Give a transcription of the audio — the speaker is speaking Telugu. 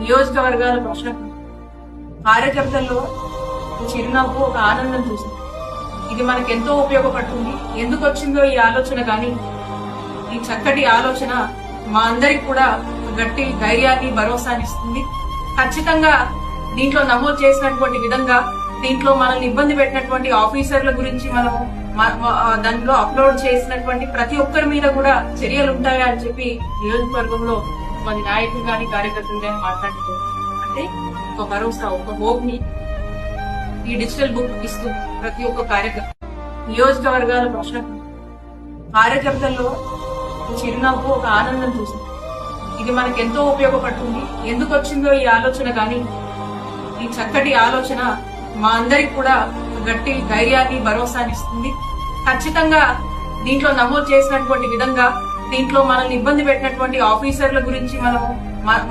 నియోజకవర్గాల ప్రశ్న కార్యకర్తల్లో చిరునవ్వు ఒక ఆనందం చూసింది ఇది మనకు ఎంతో ఉపయోగపడుతుంది. ఎందుకు వచ్చిందో ఈ ఆలోచన కానీ ఈ చక్కటి ఆలోచన మా అందరికి కూడా గట్టి ధైర్యాన్ని భరోసాని ఇస్తుంది. ఖచ్చితంగా దీంట్లో నమోదు చేసినటువంటి విధంగా దీంట్లో మనల్ని ఇబ్బంది పెట్టినటువంటి ఆఫీసర్ల గురించి మనం దాంట్లో అప్లోడ్ చేసినటువంటి ప్రతి ఒక్కరి మీద కూడా చర్యలు ఉంటాయా అని చెప్పి నియోజకవర్గంలో మంది నాయకులు కానీ కార్యకర్తలు కానీ మాట్లాడుతున్నారు అంటే ఒక భరోసా ఒక హోప్ని ఈ డిజిటల్ బుక్ ఇస్తూ ప్రతి ఒక్క కార్యకర్త నియోజకవర్గాల ప్రశ్న కార్యకర్తల్లో చిరునవ్వు ఒక ఆనందం చూసింది ఇది మనకు ఎంతో ఉపయోగపడుతుంది. ఎందుకు వచ్చిందో ఈ ఆలోచన కానీ ఈ చక్కటి ఆలోచన మా అందరికి కూడా గట్టి ధైర్యాన్ని భరోసాని ఇస్తుంది. ఖచ్చితంగా దీంట్లో నమోదు చేసినటువంటి విధంగా దీంట్లో మనల్ని ఇబ్బంది పెట్టినటువంటి ఆఫీసర్ల గురించి మనం మ-